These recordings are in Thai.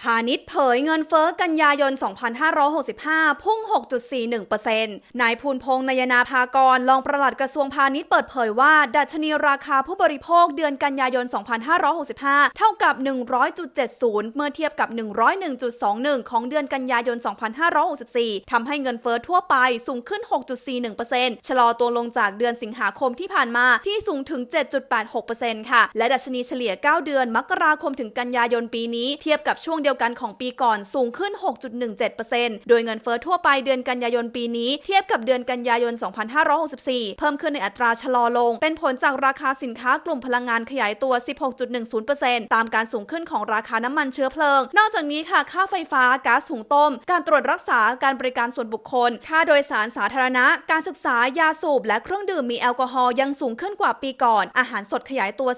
พาณิชย์เผยเงินเฟ้อกันยายน 2565 พุ่ง 6.41%นายภูนพงษ์นายนาภากรรองประหลัดกระทรวงพาณิชย์เปิดเผยว่า ดัชนีราคาผู้บริโภคเดือนกันยายน 2565 เท่ากับ 100.70 เมื่อเทียบกับ 101.21 ของเดือนกันยายน 2564 ทำให้เงินเฟ้อทั่วไปสูงขึ้น 6.41%ชะลอตัวลงจากเดือนสิงหาคมที่ผ่านมาที่สูงถึง 7.86%ค่ะ และดัชนีเฉลี่ย 9 เดือน มกราคมถึงกันยายนปีนี้ เทียบกับช่วงเดียวกันของปีก่อนสูงขึ้น 6.17%โดยเงินเฟ้อทั่วไปเดือนกันยายนปีนี้ เทียบกับเดือนกันยายน 2564 เพิ่มขึ้นในอัตราชะลอลง เป็นผลจากราคาสินค้ากลุ่มพลังงานขยายตัว 16.10%ตามการสูงขึ้นของราคาน้ำมันเชื้อเพลิง นอกจากนี้ค่ะ ค่าไฟฟ้าก๊าซหุงต้ม การตรวจรักษาการบริการส่วนบุคคล ค่าโดยสารสาธารณะ การศึกษายาสูบ และเครื่องดื่มมีแอลกอฮอล์ยังสูงขึ้นกว่าปีก่อน อาหารสดขยายตัว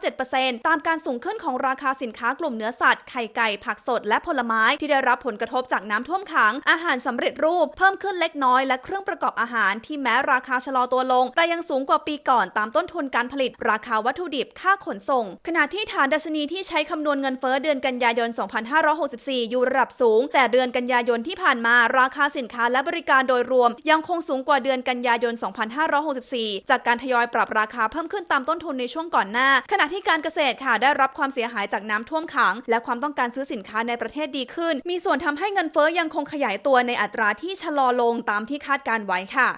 10.97%ตามการสูงขึ้นของราคาสินค้ากลุ่มเนื้อสัตว์ไข่ไก่ผักสดและผลไม้ที่ได้รับผลกระทบจากน้ำท่วมขัง อาหารสำเร็จรูปเพิ่มขึ้นเล็กน้อย และเครื่องประกอบอาหารที่แม้ราคาชะลอตัวลง แต่ยังสูงกว่าปีก่อนตามต้นทุนการผลิต ราคาวัตถุดิบค่าขนส่ง ขณะที่ฐานดัชนีที่ใช้คำนวณเงินเฟ้อเดือนกันยายน 2564 อยู่ระดับสูง แต่เดือนกันยายนที่ผ่านมาราคาสินค้าและบริการโดยรวม ยังคงสูงกว่าเดือนกันยายน 2564 จากการทยอยปรับราคาเพิ่มขึ้นตามต้นทุนในช่วงก่อนหน้า ขณะที่การเกษตรค่ะได้รับความเสียหายจากน้ำท่วมขัง และความต้องการซื้อสินค้าในประเทศดีขึ้น มีส่วนทำให้เงินเฟ้อยังคงขยายตัวในอัตราที่ชะลอลงตามที่คาดการไว้ค่ะ